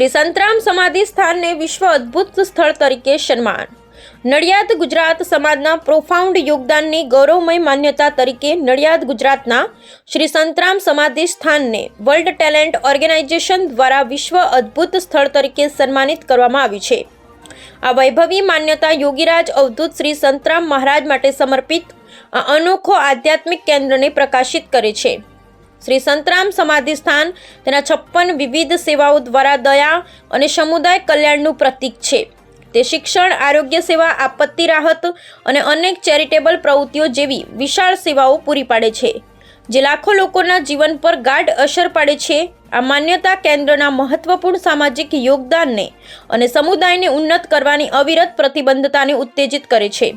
શ્રી સંતરામ સમાધિ સ્થાનને વિશ્વ અદ્ભુત સ્થળ તરીકે સન્માન. નડિયાદ ગુજરાત સમાજના પ્રોફાઉન્ડ યોગદાનની ગૌરવમય માન્યતા તરીકે નડિયાદ ગુજરાતના શ્રી સંતરામ સમાધિ સ્થાનને વર્લ્ડ ટેલેન્ટ ઓર્ગેનાઇઝેશન દ્વારા વિશ્વ અદ્ભુત સ્થળ તરીકે સન્માનિત કરવામાં આવ્યું છે. આ વૈભવી માન્યતા યોગીરાજ અવધૂત શ્રી સંતરામ મહારાજ માટે સમર્પિત આ અનોખો આધ્યાત્મિક કેન્દ્રને પ્રકાશિત કરે છે. શ્રી સંતરામ સમાધિ સ્થાન તેના છપ્પન વિવિધ સેવાઓ દ્વારા દયા અને સમુદાય કલ્યાણનું પ્રતીક છે. તે શિક્ષણ, આરોગ્ય સેવા, આપત્તિ રાહત અને અનેક ચેરિટેબલ પ્રવૃત્તિઓ જેવી વિશાળ સેવાઓ પૂરી પાડે છે, જે લાખો લોકોના જીવન પર ગાઢ અસર પાડે છે. આ માન્યતા કેન્દ્રના મહત્વપૂર્ણ સામાજિક યોગદાનને અને સમુદાયને ઉન્નત કરવાની અવિરત પ્રતિબદ્ધતાને ઉત્તેજિત કરે છે.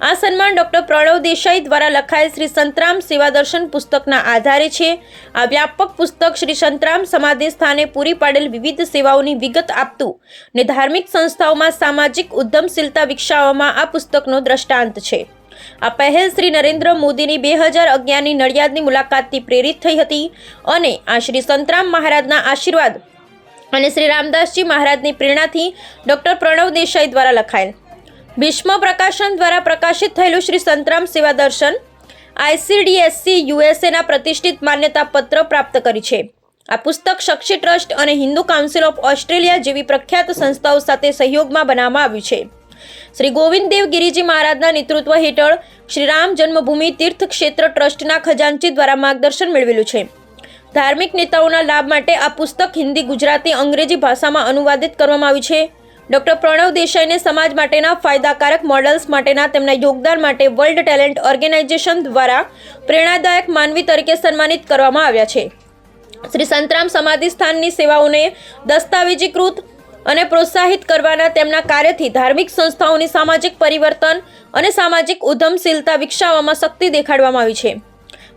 આ સન્માન ડૉક્ટર પ્રણવ દેસાઈ દ્વારા લખાયેલ શ્રી સંતરામ સેવા દર્શન પુસ્તકના આધારે છે. આ વ્યાપક પુસ્તક શ્રી સંતરામ સમાધિ સ્થાને પૂરી પાડેલ વિવિધ સેવાઓની વિગત આપતું ને ધાર્મિક સંસ્થાઓમાં સામાજિક ઉદ્યમશીલતા વિકસાવવામાં આ પુસ્તકનો દ્રષ્ટાંત છે. આ પહેલ શ્રી નરેન્દ્ર મોદીની બે હજાર અગિયારની નડિયાદની મુલાકાતથી પ્રેરિત થઈ હતી અને આ શ્રી સંતરામ મહારાજના આશીર્વાદ અને શ્રી રામદાસજી મહારાજની પ્રેરણાથી ડૉક્ટર પ્રણવ દેસાઈ દ્વારા લખાયેલ. ભીષ્મ પ્રકાશન દ્વારા પ્રકાશિત થયેલું શ્રી સંતરામ સેવા દર્શન આઈસીડીએસસી યુએસએના પ્રતિષ્ઠિત માન્યતા પત્ર પ્રાપ્ત કરી છે. આ પુસ્તક શક્ષી ટ્રસ્ટ અને હિન્દુ કાઉન્સિલ ઓફ ઓસ્ટ્રેલિયા જેવી પ્રખ્યાત સંસ્થાઓ સાથે સહયોગમાં બનાવવામાં આવ્યું છે. શ્રી ગોવિંદ દેવ ગિરિજી મહારાજના નેતૃત્વ હેઠળ શ્રી રામ જન્મભૂમિ તીર્થ ક્ષેત્ર ટ્રસ્ટના ખજાનચી દ્વારા માર્ગદર્શન મેળવેલું છે. ધાર્મિક નેતાઓના લાભ માટે આ પુસ્તક હિન્દી ગુજરાતી અંગ્રેજી ભાષામાં અનુવાદિત કરવામાં આવ્યું છે. ડોક્ટર પ્રણવ દેસાઈને સમાજ માટેના ફાયદાકારક મોડલ્સ માટેના તેમના યોગદાન માટે વર્લ્ડ ટેલેન્ટ ઓર્ગેનાઇઝેશન દ્વારા પ્રેરણાદાયક માનવી તરીકે સન્માનિત કરવામાં આવ્યા છે. શ્રી સંતરામ સમાધિ સ્થાનની સેવાઓને દસ્તાવેજીકૃત અને પ્રોત્સાહિત કરવાના તેમના કાર્યથી ધાર્મિક સંસ્થાઓની સામાજિક પરિવર્તન અને સામાજિક ઉદ્યમશીલતા વિકસાવવામાં શક્તિ દેખાડવામાં આવી છે.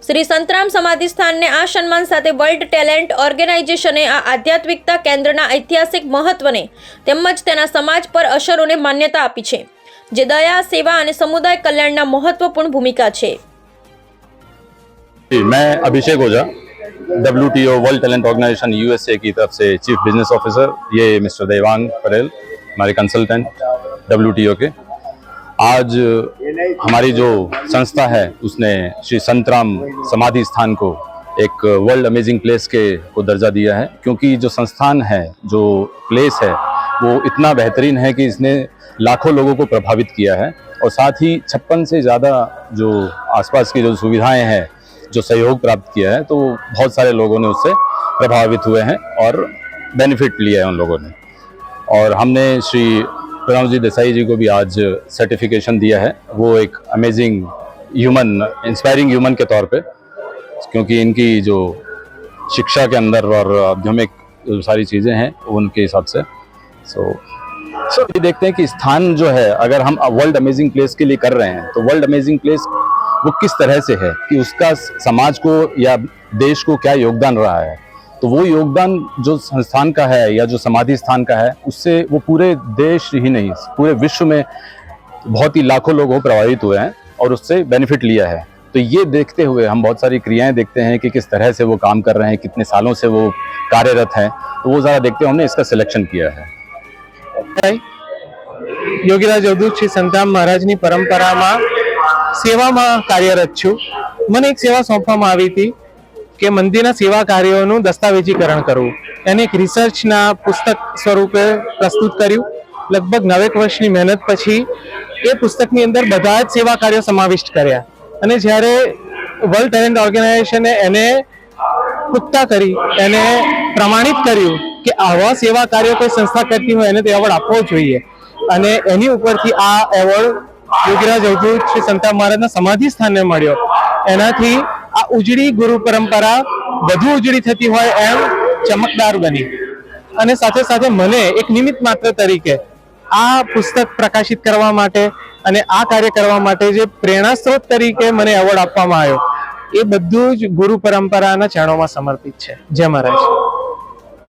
શ્રી સંતરામ સમાધિ સ્થાનને આ સન્માન સાથે વર્લ્ડ ટેલેન્ટ ઓર્ગેનાઇઝેશને આ આધ્યાત્મિકતા કેન્દ્રના ઐતિહાસિક મહત્વને તેમજ તેના સમાજ પર અસરોને માન્યતા આપી છે જે દયા સેવા અને સમુદાય કલ્યાણના મહત્વપૂર્ણ ભૂમિકા છે जी, मैं Abhishek Ojha W T O world talent organization USA की तरफ से चीफ बिजनेस ऑफिसर ये मिस्टर देवांग पटेल हमारे कंसल्टेंट डब्ल्यू के आज हमारी जो संस्था है, उसने श्री संतराम समाधि स्थान को एक वर्ल्ड अमेजिंग प्लेस के को दर्जा दिया है, क्योंकि जो संस्थान है, जो प्लेस है, वो इतना बेहतरीन है कि इसने लाखों लोगों को प्रभावित किया है और साथ ही छप्पन से ज़्यादा जो आसपास की जो सुविधाएँ हैं, जो सहयोग प्राप्त किया है तो बहुत सारे लोगों ने उससे प्रभावित हुए हैं और बेनिफिट लिया है उन लोगों ने। और हमने श्री प्रणव जी देसाई जी को भी आज सर्टिफिकेशन दिया है। वो एक अमेजिंग ह्यूमन इंस्पायरिंग ह्यूमन के तौर पे, क्योंकि इनकी जो शिक्षा के अंदर और आध्यात्मिक सारी चीज़ें हैं, उनके हिसाब से। सो सो ये देखते हैं कि स्थान जो है, अगर हम वर्ल्ड अमेजिंग प्लेस के लिए कर रहे हैं तो वर्ल्ड अमेजिंग प्लेस वो किस तरह से है? कि उसका समाज को या देश को क्या योगदान रहा है? तो वो योगदान जो संस्थान का है या जो समाधि स्थान का है उससे वो पूरे देश ही नहीं पूरे विश्व में बहुत ही लाखों लोग वो प्रभावित हुए हैं और उससे बेनिफिट लिया है तो ये देखते हुए हम बहुत सारी क्रियाएं देखते हैं कि किस तरह से वो काम कर रहे हैं कितने सालों से वो कार्यरत हैं तो वो ज़रा देखते हुए हमने इसका सिलेक्शन किया है યોગીરાજ અવધૂત શ્રી સંતરામ મહારાજની પરંપરામાં સેવામાં કાર્યરત છું મને એક સેવા સોંપવામાં આવી હતી કે મંદિરના સેવા કાર્યોનું દસ્તાવેજીકરણ કરવું. એને એક રિસર્ચના પુસ્તક સ્વરૂપે પ્રસ્તુત કર્યું. લગભગ નવેક વર્ષની મહેનત પછી એ પુસ્તકની અંદર બધા જ સેવા કાર્યો સમાવિષ્ટ કર્યા. અને જ્યારે વર્લ્ડ ટેલેન્ટ ઓર્ગેનાઇઝેશને એને પુખ્તા કરી, એને પ્રમાણિત કર્યું કે આવા સેવા કાર્યો કોઈ સંસ્થા કરતી હોય એને તે એવોર્ડ આપવો જોઈએ. અને એની ઉપરથી આ એવોર્ડ યોગીરાજ અવધૂત શ્રી સંતા મહારાજના સમાધિ સ્થાનને મળ્યો. એનાથી આ ઉજળી ગુરુ પરંપરા વધુ ઉજળી થતી હોય એમ ચમકદાર બની. અને સાથે સાથે મને એક નિમિત્ત માત્ર તરીકે આ પુસ્તક પ્રકાશિત કરવા માટે અને આ કાર્ય કરવા માટે જે પ્રેરણા સ્ત્રોત તરીકે મને એવોર્ડ આપવામાં આવ્યો, એ બધું જ ગુરુ પરંપરાના ચરણોમાં સમર્પિત છે. જય મહારાજ.